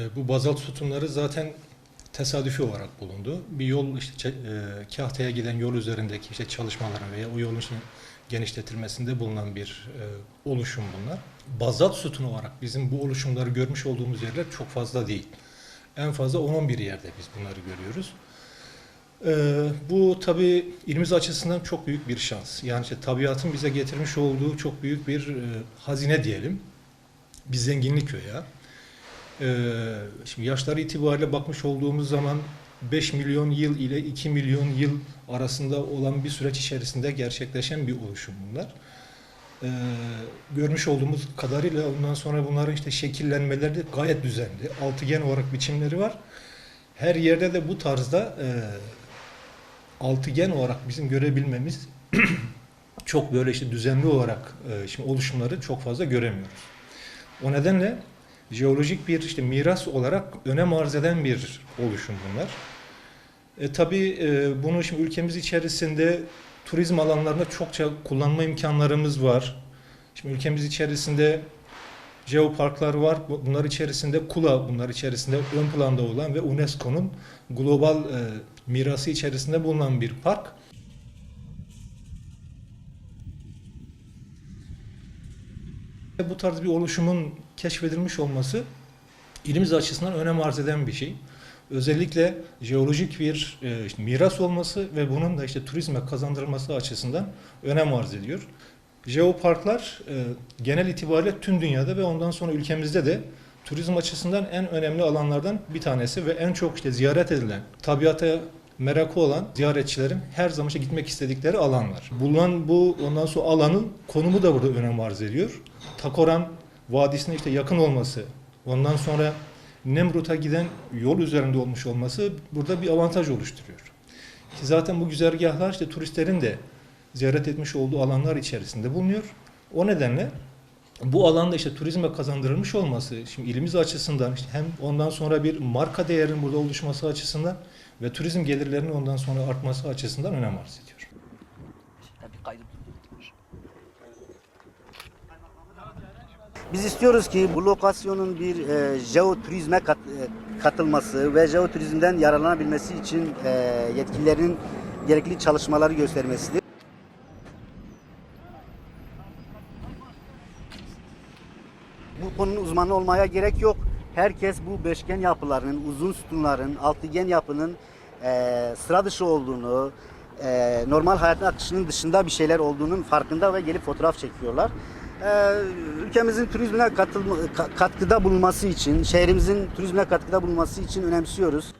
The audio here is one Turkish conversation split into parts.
E, Bu bazalt sütunları zaten tesadüfi olarak bulundu. Bir yol işte e, Kahta'ya giden yol üzerindeki işte çalışmaların veya o yolun genişletilmesinde bulunan bir e, oluşum bunlar. Bazalt sütunu olarak bizim bu oluşumları görmüş olduğumuz yerler çok fazla değil. En fazla 10-11 yerde biz bunları görüyoruz. Ee, bu tabii ilimiz açısından çok büyük bir şans. Yani işte tabiatın bize getirmiş olduğu çok büyük bir e, hazine diyelim. Bir zenginlik veya. Ee, şimdi yaşları itibariyle bakmış olduğumuz zaman 5 milyon yıl ile 2 milyon yıl arasında olan bir süreç içerisinde gerçekleşen bir oluşum bunlar. Ee, görmüş olduğumuz kadarıyla ondan sonra bunların işte şekillenmeleri de gayet düzenli. Altıgen olarak biçimleri var. Her yerde de bu tarzda e, altıgen olarak bizim görebilmemiz çok böyle işte düzenli olarak e, şimdi oluşumları çok fazla göremiyoruz. O nedenle jeolojik bir işte miras olarak önem arz eden bir oluşum bunlar. E, tabii e, bunu şimdi ülkemiz içerisinde turizm alanlarında çokça kullanma imkanlarımız var. Şimdi ülkemiz içerisinde jeoparklar var. Bu- Bunlar içerisinde Kula, bunlar içerisinde ön planda olan ve UNESCO'nun global e, mirası içerisinde bulunan bir park. Bu tarz bir oluşumun keşfedilmiş olması ilimiz açısından önem arz eden bir şey. Özellikle jeolojik bir e, işte miras olması ve bunun da işte turizme kazandırılması açısından önem arz ediyor. Jeoparklar e, genel itibariyle tüm dünyada ve ondan sonra ülkemizde de turizm açısından en önemli alanlardan bir tanesi ve en çok işte ziyaret edilen, tabiata merakı olan ziyaretçilerin her zaman işte gitmek istedikleri alanlar. Bulunan bu ondan sonra alanın konumu da burada önem arz ediyor. Takoran Vadisi'ne işte yakın olması, ondan sonra Nemrut'a giden yol üzerinde olmuş olması burada bir avantaj oluşturuyor. Ki zaten bu güzergahlar işte turistlerin de ziyaret etmiş olduğu alanlar içerisinde bulunuyor. O nedenle bu alanda işte turizme kazandırılmış olması şimdi ilimiz açısından işte hem ondan sonra bir marka değerinin burada oluşması açısından ve turizm gelirlerinin ondan sonra artması açısından önem arz ediyor. Biz istiyoruz ki bu lokasyonun bir e, jeoturizme kat- e, katılması ve jeoturizmden yararlanabilmesi için e, yetkililerin gerekli çalışmaları göstermesidir. Bu konunun uzmanı olmaya gerek yok. Herkes bu beşgen yapılarının, uzun sütunların, altıgen yapının e, sıra dışı olduğunu, e, normal hayatın akışının dışında bir şeyler olduğunun farkında ve gelip fotoğraf çekiyorlar. E, ülkemizin turizmine katılma, ka- katkıda bulunması için, şehrimizin turizmine katkıda bulunması için önemsiyoruz.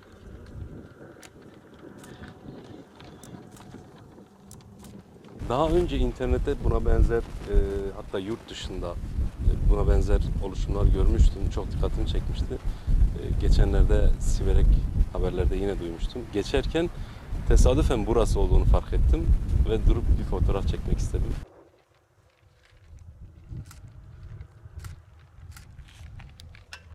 Daha önce internette buna benzer e, hatta yurt dışında e, buna benzer oluşumlar görmüştüm. Çok dikkatimi çekmişti. E, geçenlerde Siverek haberlerde yine duymuştum. Geçerken tesadüfen burası olduğunu fark ettim ve durup bir fotoğraf çekmek istedim.